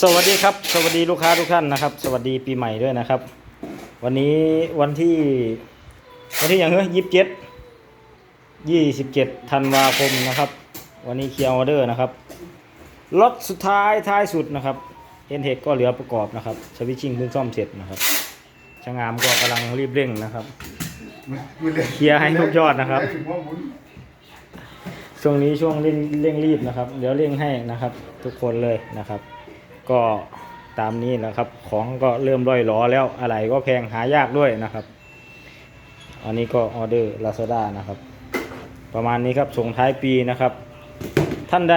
สวัสดีครับ สวัสดีลูกค้าทุกท่านนะครับ สวัสดีปีใหม่ด้วยนะครับ วันนี้วันที่ วันที่อย่างเฮ้ยยี่สิบเจ็ดยี่สิบเจ็ดธันวาคมนะครับ วันนี้เคลียร์ออเดอร์นะครับรถสุดท้ายท้ายสุดนะครับเอ็นเทคก็เหลือประกอบนะครับสวิตชิ่งเพิ่งซ่อมเสร็จนะครับช่างงามก็กำลังรีบเร่งนะครับเคลียร์ให้ทุกยอดนะครับ ช่วงนี้ช่วงเร่งเร่งรีบนะครับ เดี๋ยวเร่งให้นะครับ ทุกคนเลยนะครับ ก็ตามนี้นะครับ ของก็เริ่มร่อยหลอแล้วอะไรก็แพงหายากด้วยนะครับ อันนี้ก็ออเดอร์ Lazada นะครับ ประมาณนี้ครับส่งท้ายปีนะครับ ท่านใด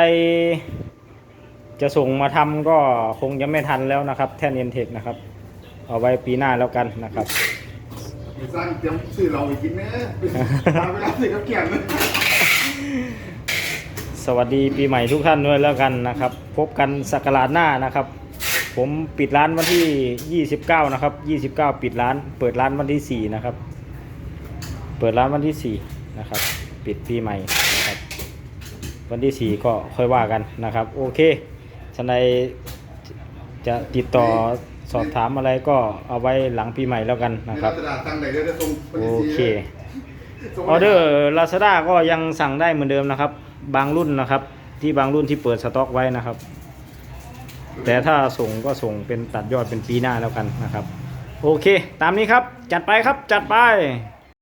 จะส่งมาทำก็คงจะไม่ทันแล้วนะครับ แท่นเอ็นเทคนะครับ เอาไว้ปีหน้าแล้วกันนะครับไปสร้างเตรียมซื้อเราไปกินแน่ตามเวลาซื้อกับแกงเลย สวัสดีปีใหม่ทุกท่านด้วยแล้วกันนะครับ พบกันสักราชหน้านะครับ ผมปิดร้านวันที่ 29 นะครับ 29 ปิดร้าน เปิดร้านวันที่ 4 นะครับ เปิดร้านวันที่ 4 นะครับ ปิดปีใหม่นะครับ วันที่ 4 ก็ค่อยว่ากันนะครับ โอเคท่านใดจะติดต่อสอบถามอะไรก็เอาไว้หลังปีใหม่แล้วกันนะครับในรัชดาตั้งไหนเดี๋ยวจะส่งวันโอที่เคสี่ส่งออเดอร์ Lazada ก็ยังสั่งได้เหมือนเดิมนะครับ บางรุ่นนะครับ ที่บางรุ่นที่เปิดสต็อกไว้นะครับ แต่ถ้าส่งก็ส่งเป็นตัดยอดเป็นปีหน้าแล้วกันนะครับ โอเค ตามนี้ครับ จัดไปครับจัดไป